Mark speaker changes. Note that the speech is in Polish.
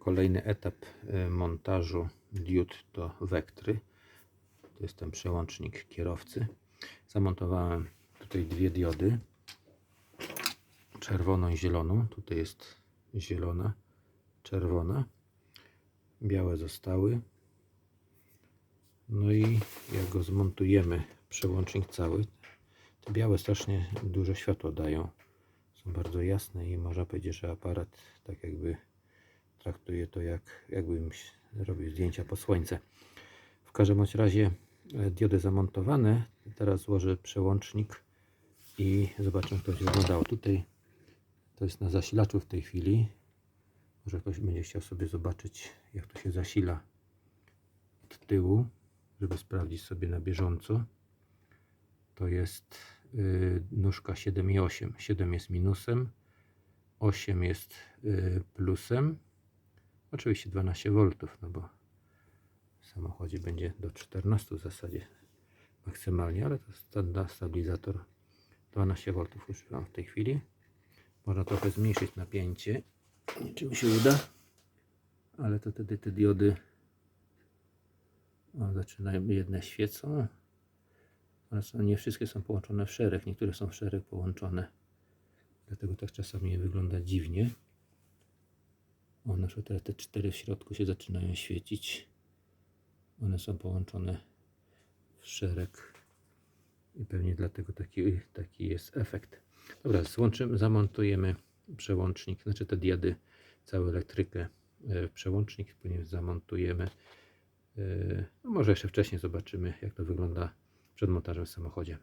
Speaker 1: Kolejny etap y, montażu diod do Vectry. To jest ten przełącznik kierowcy. Zamontowałem tutaj dwie diody. Czerwoną i zieloną. Tutaj jest zielona, czerwona. Białe zostały. No i jak go zmontujemy, przełącznik cały, te białe strasznie dużo światła dają. Są bardzo jasne i można powiedzieć, że aparat tak jakby traktuje to jak jakbym robił zdjęcia po słońce. W każdym razie e, diody zamontowane. Teraz złożę przełącznik i zobaczymy jak to będzie wyglądało. Tutaj to jest na zasilaczu w tej chwili. Może ktoś będzie chciał sobie zobaczyć jak to się zasila od tyłu, żeby sprawdzić sobie na bieżąco. To jest y, nóżka 7 i 8. 7 jest minusem, 8 jest y, plusem. Oczywiście 12 V, no bo w samochodzie będzie do 14 w zasadzie maksymalnie, ale to standa- stabilizator 12 V używam w tej chwili. Można trochę zmniejszyć napięcie. Nie czy mi się uda, ale to wtedy te diody o, zaczynają, jedne świecą, ale są, nie wszystkie są połączone w szereg, niektóre są w szereg połączone. Dlatego tak czasami wygląda dziwnie. O, na przykład teraz te cztery w środku się zaczynają świecić. One są połączone w szereg i pewnie dlatego taki, taki jest efekt. Dobra, złączymy, zamontujemy przełącznik, znaczy te diody, całą elektrykę e, w przełącznik, później zamontujemy. e, No może jeszcze wcześniej zobaczymy, jak to wygląda przed montażem w samochodzie.